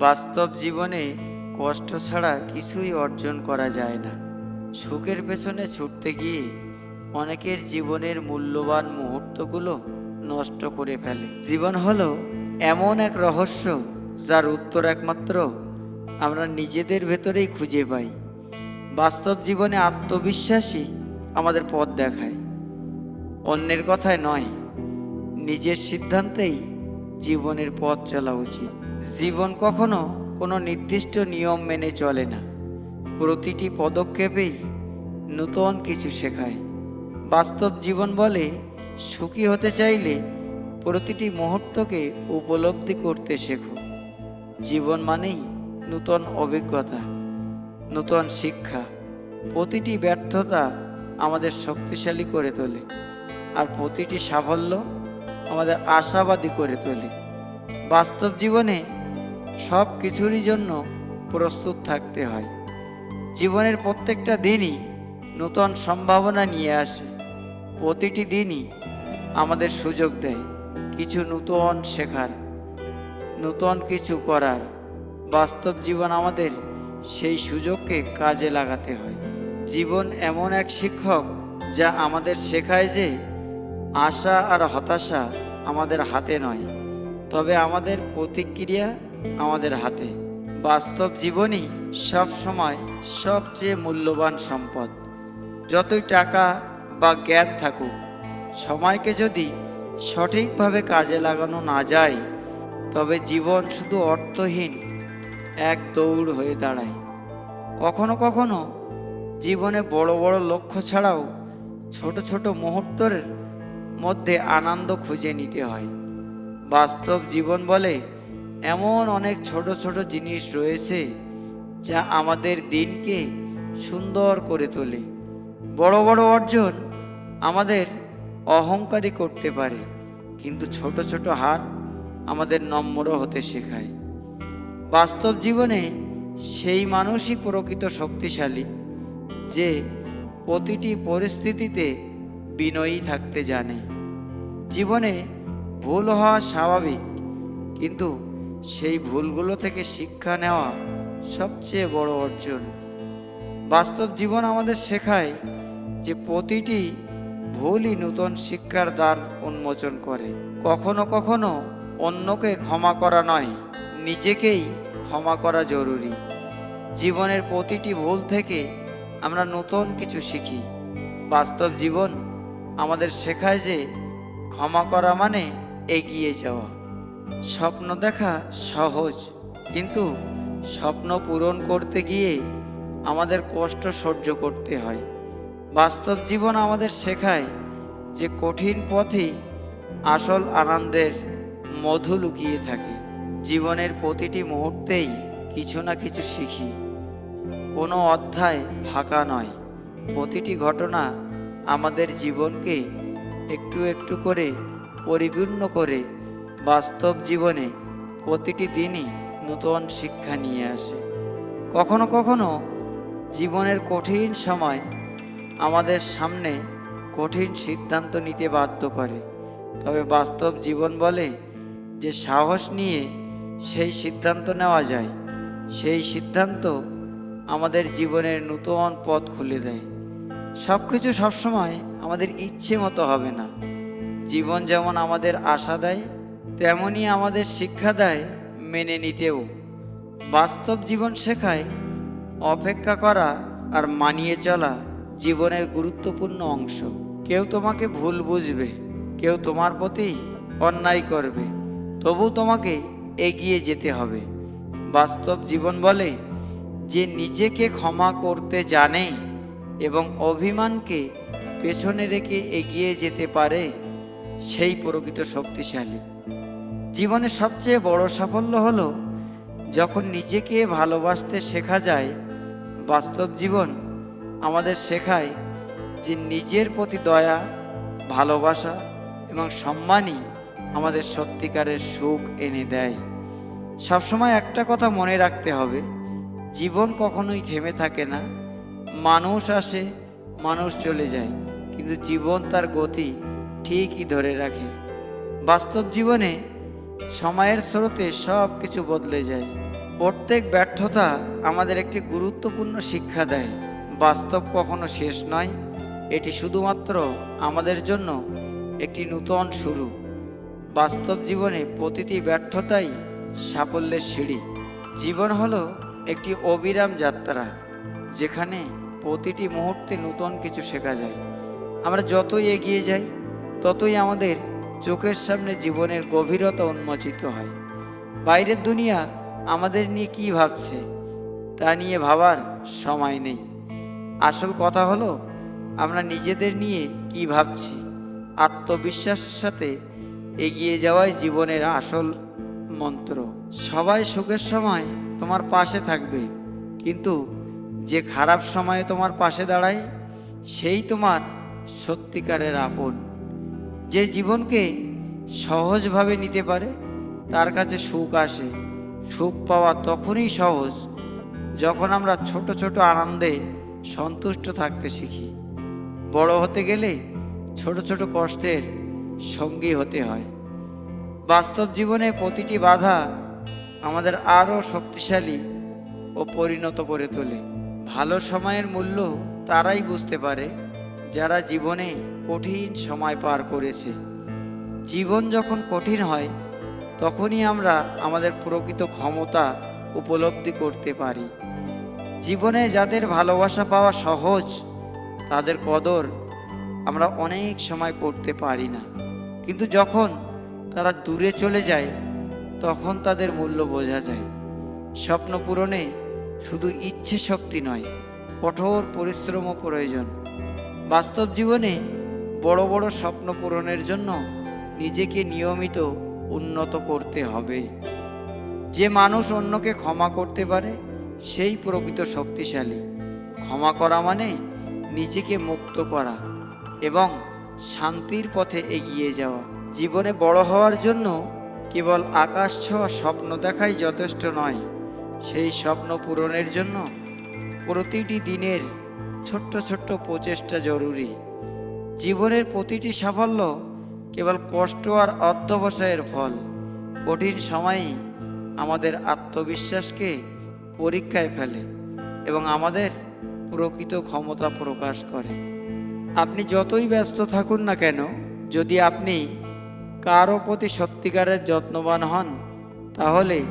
বাস্তব জীবনে কষ্ট ছাড়া কিছুই অর্জন করা যায় না। সুখের পেছনে ছুটতে গিয়ে অনেকের জীবনের মূল্যবান মুহূর্তগুলো নষ্ট করে ফেলে। জীবন হলো এমন এক রহস্য যার উত্তর একমাত্র আমরা নিজেদের ভেতরেই খুঁজে পাই। বাস্তব জীবনে আত্মবিশ্বাসী আমাদের পথ দেখায়। অন্যের কথায় নয়, নিজের সিদ্ধান্তেই জীবনের পথ চলা উচিত। জীবন কখনো কোনো নির্দিষ্ট নিয়ম মেনে চলে না। প্রতিটি পদক্ষেপেই নূতন কিছু শেখায়। বাস্তব জীবন বলে সুখী হতে চাইলে প্রতিটি মুহূর্তকে উপলব্ধি করতে শেখো। জীবন মানেই নূতন অভিজ্ঞতা, নূতন শিক্ষা, প্রতিটি ব্যর্থতা আমাদের শক্তিশালী করে তোলে, আর প্রতিটি সাফল্য আমাদের আশাবাদী করে তোলে। বাস্তব জীবনে সব কিছুরই জন্য প্রস্তুত থাকতে হয়। জীবনের প্রত্যেকটা দিনই নূতন সম্ভাবনা নিয়ে আসে। প্রতিটি দিনই আমাদের সুযোগ দেয় কিছু নূতন শেখার, নূতন কিছু করার। বাস্তব জীবন আমাদের সেই সুযোগকে কাজে লাগাতে হয়। জীবন এমন এক শিক্ষক যা আমাদের শেখায় যে আশা আর হতাশা আমাদের হাতে নয়। তবে আমাদের প্রতিক্রিয়া আমাদের হাতে। বাস্তব জীবনই সব সময় সবচেয়ে মূল্যবান সম্পদ। যতই টাকা বা জ্ঞান থাকুক, সময়কে যদি সঠিকভাবে কাজে লাগানো না যায়, তবে জীবন শুধু অর্থহীন এক দৌড় হয়ে দাঁড়ায়। কখনো কখনো জীবনে বড় বড় লক্ষ্য ছাড়াও ছোট ছোট মুহূর্তের মধ্যে আনন্দ খুঁজে নিতে হয়। বাস্তব জীবন বলে এমন অনেক ছোট ছোট জিনিস রয়েছে যা আমাদের দিনকে সুন্দর করে তোলে। বড় বড় অর্জন আমাদের অহংকারী করতে পারে, কিন্তু ছোট ছোট হার আমাদের নম্র হতে শেখায়। বাস্তব জীবনে সেই মানুষই প্রকৃত শক্তিশালী যে প্রতিটি পরিস্থিতিতে বিনয়ী থাকতে জানে। জীবনে ভুল হওয়া স্বাভাবিক, কিন্তু সেই ভুলগুলো থেকে শিক্ষা নেওয়া সবচেয়ে বড় অর্জন। বাস্তব জীবন আমাদের শেখায় যে প্রতিটি ভুলই নূতন শিক্ষার দ্বার উন্মোচন করে। কখনো কখনো অন্যকে ক্ষমা করা নয়, নিজেকেই ক্ষমা করা জরুরি। জীবনের প্রতিটি ভুল থেকে আমরা নতুন কিছু শিখি। বাস্তব জীবন আমাদের শেখায় যে ক্ষমা করা মানে এগিয়ে যাওয়া। স্বপ্ন দেখা সহজ, কিন্তু স্বপ্ন পূরণ করতে গিয়ে আমাদের কষ্ট সহ্য করতে হয়। বাস্তব জীবন আমাদের শেখায় যে কঠিন পথেই আসল আনন্দের মধু লুকিয়ে থাকে। জীবনের প্রতিটি মুহূর্তেই কিছু না কিছু শিখি। কোনো অধ্যায় ফাঁকা নয়। প্রতিটি ঘটনা আমাদের জীবনকে একটু একটু করে পরিপূর্ণ করে বাস্তব জীবনে প্রতিটি দিনই নতুন শিক্ষা নিয়ে আসে। কখনো কখনো জীবনের কঠিন সময় আমাদের সামনে কঠিন সিদ্ধান্ত নিতে বাধ্য করে। তবে বাস্তব জীবন বলে যে সাহস নিয়ে সেই সিদ্ধান্ত নেওয়া যায়, সেই সিদ্ধান্ত আমাদের জীবনের নূতন পথ খুলে দেয়। সব কিছু সবসময় আমাদের ইচ্ছে মতো হবে না। জীবন যেমন আমাদের আশা দেয় তেমনই আমাদের শিক্ষা দেয় মেনে নিতেও। বাস্তব জীবন শেখায়, অপেক্ষা করা আর মানিয়ে চলা জীবনের গুরুত্বপূর্ণ অংশ। কেউ তোমাকে ভুল বুঝবে, কেউ তোমার প্রতি অন্যায় করবে, তবু তোমাকে এগিয়ে যেতে হবে। বাস্তব জীবন বলে, যে নিজেকে ক্ষমা করতে জানে এবং অভিমানকে পেছনে রেখে এগিয়ে যেতে পারে সেই প্রকৃত শক্তিশালী। জীবনের সবচেয়ে বড় সাফল্য হলো, যখন নিজেকে ভালোবাসতে শেখা যায়, বাস্তব জীবন আমাদের শেখায় যে নিজের প্রতি দয়া, ভালোবাসা এবং সম্মানই আমাদের সত্যিকারের সুখ এনে দেয়। সবসময় একটা কথা মনে রাখতে হবে, জীবন কখনোই থেমে থাকে না। মানুষ আসে, মানুষ চলে যায়, কিন্তু জীবন তার গতি ঠিকই ধরে রাখে। বাস্তব জীবনে সময়ের স্রোতে সব কিছু বদলে যায়। প্রত্যেক ব্যর্থতা আমাদের একটি গুরুত্বপূর্ণ শিক্ষা দেয়। বাস্তব কখনো শেষ নয়, এটি শুধুমাত্র আমাদের জন্য একটি নূতন শুরু। বাস্তব জীবনে প্রতিটি ব্যর্থতাই সাফল্যের সিঁড়ি। জীবন হলো একটি অবিরাম যাত্রা, যেখানে প্রতিটি মুহূর্তে নূতন কিছু শেখা যায়। আমরা যতই এগিয়ে যাই ততই আমাদের চোখের সামনে জীবনের গভীরতা উন্মোচিত হয়। বাইরের দুনিয়া আমাদের নিয়ে কি ভাবছে, তা নিয়ে ভাবার সময় নেই। আসল কথা হলো, আমরা নিজেদের নিয়ে কি ভাবছি, আত্মবিশ্বাসের সাথে এগিয়ে যাওয়াই জীবনের আসল মন্ত্র। সবাই সুখের সময় তোমার পাশে থাকবে, কিন্তু যে খারাপ সময়ে তোমার পাশে দাঁড়ায়, সেই তোমার সত্যিকারের আপন। যে জীবনকে সহজভাবে নিতে পারে, তার কাছে সুখ আসে। সুখ পাওয়া তখনই সহজ যখন আমরা ছোট ছোট আনন্দে সন্তুষ্ট থাকতে শিখি। বড় হতে গেলে ছোট ছোট কষ্টের সঙ্গী হতে হয়। বাস্তব জীবনে প্রতিটি বাধা আমাদের আরও শক্তিশালী ও পরিণত করে তোলে। ভালো সময়ের মূল্য তারাই বুঝতে পারে যারা জীবনে কঠিন সময় পার করেছে। জীবন যখন কঠিন হয়, তখনই আমরা আমাদের প্রকৃত ক্ষমতা উপলব্ধি করতে পারি। জীবনে যাদের ভালোবাসা পাওয়া সহজ, তাদের কদর আমরা অনেক সময় করতে পারি না। কিন্তু যখন তারা দূরে চলে যায়, তখন তাদের মূল্য বোঝা যায়। স্বপ্ন পূরণে শুধু ইচ্ছে শক্তি নয়, কঠোর পরিশ্রমও প্রয়োজন। বাস্তব জীবনে বড় বড় স্বপ্ন পূরণের জন্য নিজেকে নিয়মিত উন্নত করতে হবে। যে মানুষ অন্যকে ক্ষমা করতে পারে, সেই প্রকৃত শক্তিশালী। ক্ষমা করা মানে নিজেকে মুক্ত করা এবং শান্তির পথে এগিয়ে যাওয়া। জীবনে বড় হওয়ার জন্য কেবল আকাশ ছোঁয়া স্বপ্ন দেখাই যথেষ্ট নয়। সেই স্বপ্ন পূরণের জন্য প্রতিটি দিনের ছোট্ট ছোট্ট প্রচেষ্টা জরুরি। জীবনের প্রতিটি সাফল্য কেবল কষ্ট আর অধ্যবসায়ের ফল। কঠিন সময়ই আমাদের আত্মবিশ্বাসকে পরীক্ষায় ফেলে এবং আমাদের প্রকৃত ক্ষমতা প্রকাশ করে। আপনি যতই ব্যস্ত থাকুন না কেন, যদি আপনি কারও প্রতি সত্যিকারের যত্নবান হন, তাহলে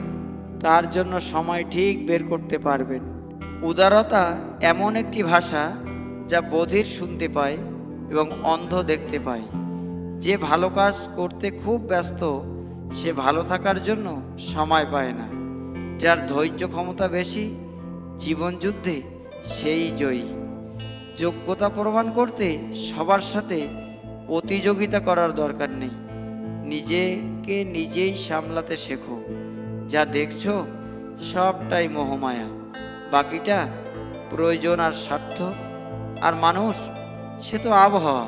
তার জন্য সময় ঠিক বের করতে পারবেন। উদারতা এমন একটি ভাষা যা বধির শুনতে পায় এবং অন্ধ দেখতে পায়। যে ভালো কাজ করতে খুব ব্যস্ত, সে ভালো থাকার জন্য সময় পায় না। যার ধৈর্য ক্ষমতা বেশি জীবনযুদ্ধে সেই জয়ী। যোগ্যতা প্রমাণ করতে সবার সাথে প্রতিযোগিতা করার দরকার নেই। নিজেকে নিজেই সামলাতে শেখো। যা দেখছ সবটাই মোহমায়া। বাকিটা প্রয়োজন আর স্বার্থ। আর মানুষ সে তো আবহাওয়া।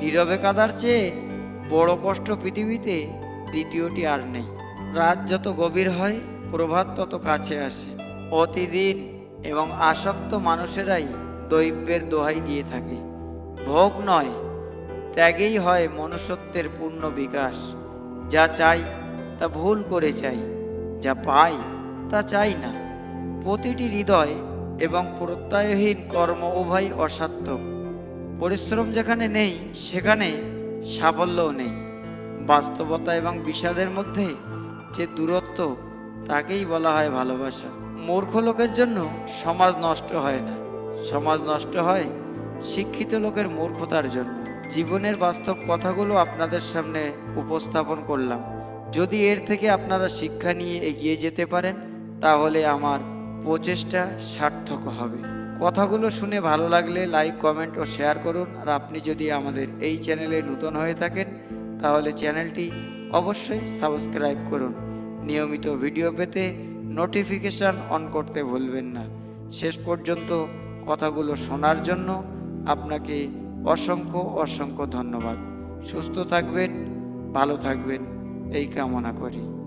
নীরবে কাদার চেয়ে বড় কষ্ট পৃথিবীতে দ্বিতীয়টি আর নেই। রাত যত গভীর হয়, প্রভাত তত কাছে আসে। প্রতিদিন এবং আসক্ত মানুষেরাই দৈব্যের দোহাই দিয়ে থাকে। ভোগ নয়, ত্যাগেই হয় মনুষ্যত্বের পূর্ণ বিকাশ। যা চাই, তা ভুল করে চাই। যা পাই, তা চাই না। প্রতিটি হৃদয় এবং প্রত্যয়হীন কর্ম উভয় অসার্থক। পরিশ্রম যেখানে নেই, সেখানে সাফল্যও নেই। বাস্তবতা এবং বিষাদের মধ্যে যে দূরত্ব, তাকেই বলা হয় ভালোবাসা। মূর্খ লোকের জন্য সমাজ নষ্ট হয় না। সমাজ নষ্ট হয় শিক্ষিত লোকের মূর্খতার জন্য। জীবনের বাস্তব কথাগুলো আপনাদের সামনে উপস্থাপন করলাম। যদি এর থেকে আপনারা শিক্ষা নিয়ে এগিয়ে যেতে পারেন, তাহলে আমার প্রচেষ্টা সার্থক হবে। কথাগুলো শুনে ভালো লাগলে লাইক কমেন্ট ও শেয়ার করুন। আর আপনি যদি আমাদের এই চ্যানেলে নতুন হয়ে থাকেন, তাহলে চ্যানেলটি অবশ্যই সাবস্ক্রাইব করুন। নিয়মিত ভিডিও পেতে নোটিফিকেশান অন করতে ভুলবেন না। শেষ পর্যন্ত কথাগুলো শোনার জন্য আপনাকে অসংখ্য অসংখ্য ধন্যবাদ। সুস্থ থাকবেন, ভালো থাকবেন, এই কামনা করি।